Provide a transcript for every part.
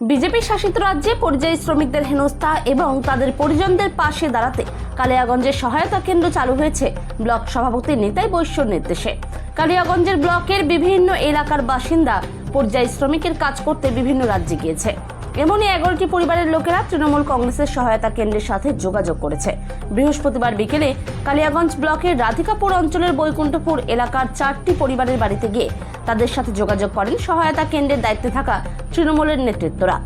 BJP শাসিত রাজ্যে পরিযায়ী শ্রমিকদের হেনস্থা এবং তাদের পরিজনদের পাশে দাঁড়াতে কালিয়াগঞ্জের সহায়তা কেন্দ্র চালু হয়েছে ব্লক সভাপতি নিতাই বৈশ্যর নির্দেশে। কালিয়াগঞ্জের ব্লকের বিভিন্ন এলাকার বাসিন্দা পরিযায়ী শ্রমিকের কাজ করতে বিভিন্ন রাজ্যে গিয়েছে। এমনই এগারোটি পরিবারের লোকেরা তৃণমূল কংগ্রেসের সহায়তা কেন্দ্রের সাথে যোগাযোগ করেছে। বৃহস্পতিবার বিকেলে কালিয়াগঞ্জ ব্লকের রাধিকাপুর অঞ্চলের বৈকুণ্ঠপুর এলাকার চারটি পরিবারের বাড়িতে গিয়ে তাদের সাথে যোগাযোগ করেন। সহায়তা কেন্দ্রের দায়িত্বে থাকা তৃণমূলের নেতৃত্বরা।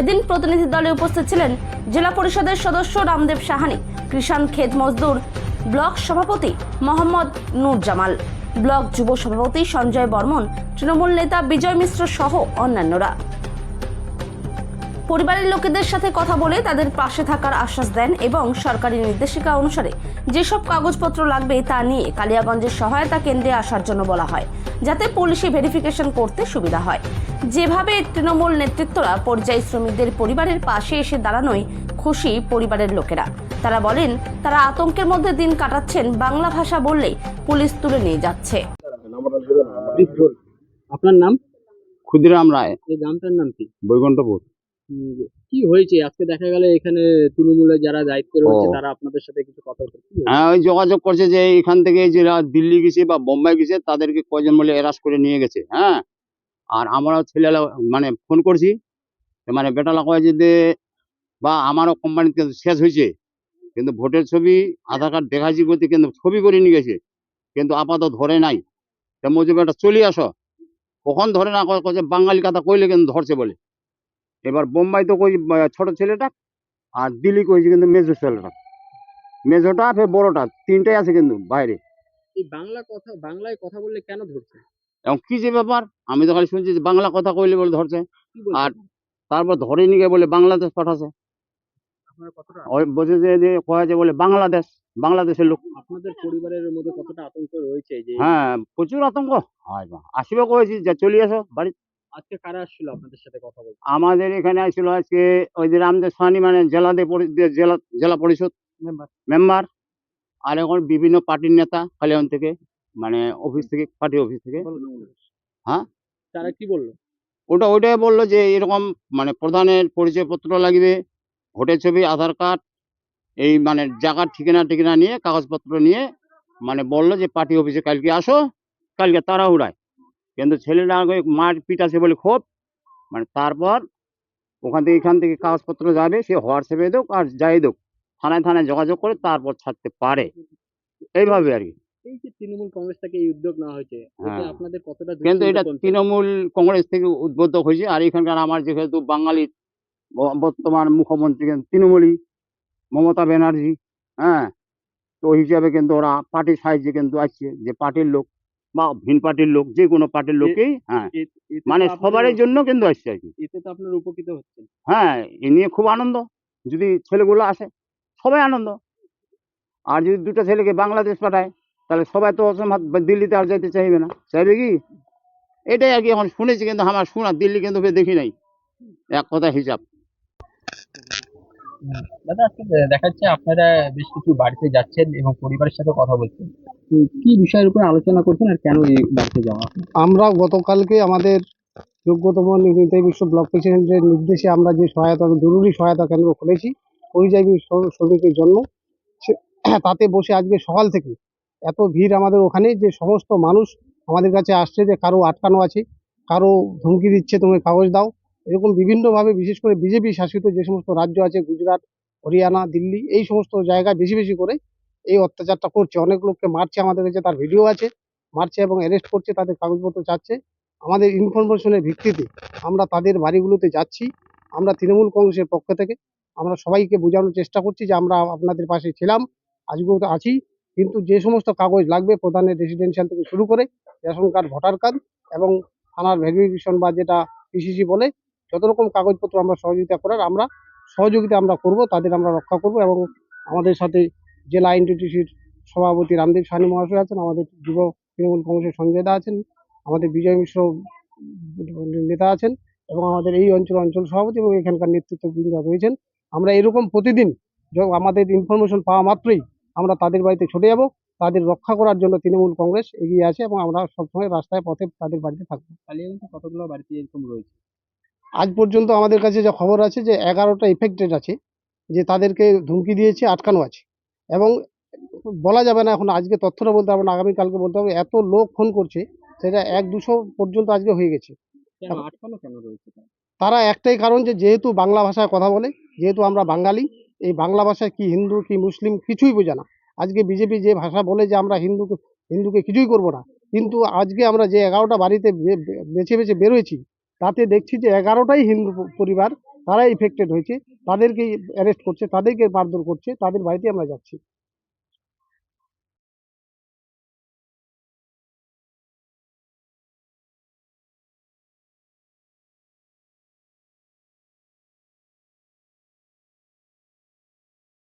এদিন প্রতিনিধি দলে উপস্থিত ছিলেন জেলা পরিষদের সদস্য রামদেব সাহানি, কৃষাণ খেত মজদুর, ব্লক সভাপতি মোহাম্মদ নূর জামাল, ব্লক যুব সভাপতি সঞ্জয় বর্মন, তৃণমূল নেতা বিজয় মিশ্র সহ অন্যান্যরা। পরিবারের লোকেদের সাথে কথা বলে তাদের পাশে থাকার আশ্বাস দেন এবং সরকারি নির্দেশিকা অনুসারে যেসব কাগজপত্র লাগবে তা নিয়ে কালিয়াগঞ্জের সহায়তা কেন্দ্রে আসার জন্য বলা হয় যাতে পুলিশি ভেরিফিকেশন করতে সুবিধা হয়। যেভাবে তৃণমূল নেতৃত্বরা পরিযায়ী শ্রমিকদের পরিবারের পাশে এসে দাঁড়ানোয় খুশি পরিবারের লোকেরা। তারা বলেন তারা আতঙ্কের মধ্যে দিন কাটাচ্ছেন বাংলা ভাষা বললেই পুলিশ তুলে নিয়ে যাচ্ছে। আপনার নাম? ক্ষুদিরাম রায়। এই গ্রামটার নাম কি? বৈকুণ্ঠপুর। কি হয়েছে? আজকে দেখা গেল এখানে তৃণমূলের যারা দায়িত্বে রয়েছে তারা আপনাদের সাথে কিছু কথা? হ্যাঁ ওই যোগাযোগ করছে যে এখান থেকে যারা দিল্লি গেছে বা বোম্বাই গেছে তাদেরকে কয়জন বলে এরাস করে নিয়ে গেছে হ্যাঁ? আর আমরাও ছেলেরা মানে ফোন করছি মানে বেটালা কয় যে বা আমারও কোম্পানিতে শেষ হয়েছে কিন্তু ভোটের ছবি আধার কার্ড দেখাচ্ছি বলতে কিন্তু ছবি করে নিয়ে গেছে কিন্তু আপাতত ধরে নাই। তো বেটা চলে আসো। কখন ধরে না কয় বাঙালি কথা কইলে কিন্তু ধরছে বলে। এবার বোম্বাই তো কই ছোট ছেলেটা আর দিল্লি কইছে কিন্তু মেজো ছেলেটা। মেজোটা ফের বড়টা তিনটাই আছে কিন্তু বাইরে। এই বাংলা কথা বাংলায় কথা বললে কেন ধরছে? এবং কি যে ব্যাপার? আমি তো খালি শুনছি যে বাংলা কথা কইলে বলে ধরছে। আর তারপর ধরে নিয়ে বলে বাংলাদেশ পাঠাছে। ওই বলছে যে যে বলে বাংলাদেশ বাংলাদেশের লোক। আপনাদের পরিবারের মধ্যে কতটা আতঙ্ক রয়েছে যে? হ্যাঁ প্রচুর আতঙ্ক। হয় আসবে কয়েছি যে চলে আসো বাড়ি। আজকে কারা আসছিল আপনাদের সাথে কথা বলতে? আমাদের এখানে আসছিল আজকে ওই যে রামদেব সাহানি মানে জেলাতে জেলা জেলা পরিষদ মেম্বার। আর এখন বিভিন্ন পার্টির নেতা কালিয়ান থেকে মানে অফিস থেকে পার্টি অফিস থেকে। হ্যাঁ? তারা কি বলল? ওটা ওইটাই বলল যে এরকম মানে প্রধানের পরিচয়পত্র লাগবে ভোটের ছবি আধার কার্ড এই মানে জায়গার ঠিকানা ঠিকানা নিয়ে কাগজপত্র নিয়ে মানে বলল যে পার্টি অফিসে কালকে আসো কালকে তারা উড়ায় কিন্তু ছেলেটা আগে মার পিট আছে বলে ক্ষোভ মানে তারপর ওখান থেকে এখান থেকে কাগজপত্র যাবে সে হোয়াটসঅ্যাপে হোক আর যাই হোক থানায় থানায় যোগাযোগ করে তারপর ছাড়তে পারে। এইভাবে আর কি। এই যে তৃণমূল কংগ্রেস থেকে এই উদ্যোগ নেওয়া হয়েছে হ্যাঁ। আপনাদের কতটা কিন্তু এটা? তৃণমূল কংগ্রেস থেকে উদ্বুদ্ধ হয়েছে আর এখানকার আমার যেহেতু বাঙালি ব- বর্তমান মুখ্যমন্ত্রী কিন্তু তৃণমূলী মমতা ব্যানার্জি হ্যাঁ। তো ওই হিসাবে কিন্তু ওরা পার্টির সাহায্যে কিন্তু আসছে যে পার্টির লোক। বা ভিন পার্টির লোক যে কোনো পার্টির লোককেই হ্যাঁ। মানে সবারই জন্য কিন্তু আসছে আর কি। এতে তো আপনার উপকৃত হচ্ছেন। হ্যাঁ এ নিয়ে খুব আনন্দ। যদি ছেলেগুলো আসে সবাই আনন্দ। আর যদি দুটো ছেলেকে বাংলাদেশ পাঠায় তাহলে সবাই তো অসম- দিল্লিতে আর যাইতে চাইবে না। চাইবে কি? এটাই আর কি এখন শুনেছি কিন্তু আমার শোনা দিল্লি কিন্তু দেখি নাই। এক কথা হিসাব। দাদা, আজকে দেখা যাচ্ছে আপনারা বেশ কিছু বাড়িতে যাচ্ছেন এবং পরিবারের সাথে কথা বলছেন। কি বিষয়ের উপর আলোচনা করছেন আর কেন এই বাড়িতে যাওয়া আমরা গতকালকে আমাদের যোগ্যতম নিতাই বিশ্ব ব্লক প্রেসিডেন্টের নির্দেশে আমরা যে সহায়তা, জরুরি সহায়তা কেন্দ্র খুলেছি, পরিযায়ী শ্র- শ্রমিকের জন্য তাতে বসে আজকে সকাল থেকে এত ভিড় আমাদের ওখানে যে সমস্ত মানুষ আমাদের কাছে আসছে যে কারও আটকানো আছে, কারও ধমকি দিচ্ছে, তুমি কাগজ দাও এরকম বিভিন্নভাবে বিশেষ করে বিজেপি শাসিত যে সমস্ত রাজ্য আছে, গুজরাট, হরিয়ানা, দিল্লি, এই সমস্ত জায়গায় বেশি বেশি করে এই অত্যাচারটা করছে। অনেক লোককে মারছে আমাদের কাছে, তার ভিডিও আছে, মারছে এবং অ্যারেস্ট করছে, তাদের কাগজপত্র চাচ্ছে। আমাদের ইনফরমেশনের ভিত্তিতে আমরা তাদের বাড়িগুলোতে যাচ্ছি। আমরা তৃণমূল কংগ্রেসের পক্ষ থেকে আমরা সবাইকে বোঝানোর চেষ্টা করছি যে আমরা আপনাদের পাশে ছিলাম, আজকেও তো আছি। কিন্তু যে সমস্ত কাগজ লাগবে প্রধানের রেসিডেন্সিয়াল থেকে শুরু করে রেশন কার্ড, ভোটার কার্ড এবং থানার ভেরিফিকেশন বা যেটা পিসিসি বলে যত রকম কাগজপত্র আমরা সহযোগিতা করার আমরা সহযোগিতা আমরা করব, তাদের আমরা রক্ষা করব এবং আমাদের সাথে জেলা এনটিটিসির সভাপতি রামদেব সাহানি মহাশয় আছেন, আমাদের যুব তৃণমূল কংগ্রেসের সঞ্জয় দা আছেন, আমাদের বিজয় মিশ্র নেতা আছেন এবং আমাদের এই অঞ্চল অঞ্চল সভাপতি এবং এখানকার নেতৃত্ববৃন্দ রয়েছেন। আমরা এরকম প্রতিদিন আমাদের ইনফরমেশন পাওয়া মাত্রই আমরা তাদের বাড়িতে ছুটে যাব, তাদের রক্ষা করার জন্য তৃণমূল কংগ্রেস এগিয়ে আছে এবং আমরা সবসময় রাস্তায় পথে তাদের বাড়িতে থাকব। কতগুলো বাড়িতে এরকম রয়েছে? আজ পর্যন্ত আমাদের কাছে যা খবর আছে যে এগারোটা এফেক্টেড আছে যে তাদেরকে ধুমকি দিয়েছে আটকানো আছে। এবং বলা যাবে না এখন আজকে তথ্যটা বলতে পারব না আগামীকালকে বলতে হবে। এত লোক ফোন করছে সেটা এক দুশো পর্যন্ত আজকে হয়ে গেছে। আটকানো কেন রয়েছে? তারা? একটাই কারণ যে যেহেতু বাংলা ভাষায় কথা বলে যেহেতু আমরা বাঙালি এই বাংলা ভাষায় কি হিন্দু কি মুসলিম কিছুই বোঝে না। আজকে বিজেপি যে ভাষা বলে যে আমরা হিন্দুকে হিন্দুকে কিছুই করব না কিন্তু আজকে আমরা যে এগারোটা বাড়িতে বেছে বেছে বেরোয়েছি তাতে দেখছি যে এগারোটাই হিন্দু পরিবার তারা ইফেক্টেড হয়েছে। তাদেরকে অ্যারেস্ট করছে তাদেরকে মারধর করছে, তাদের বাড়িতে আমরা যাচ্ছি।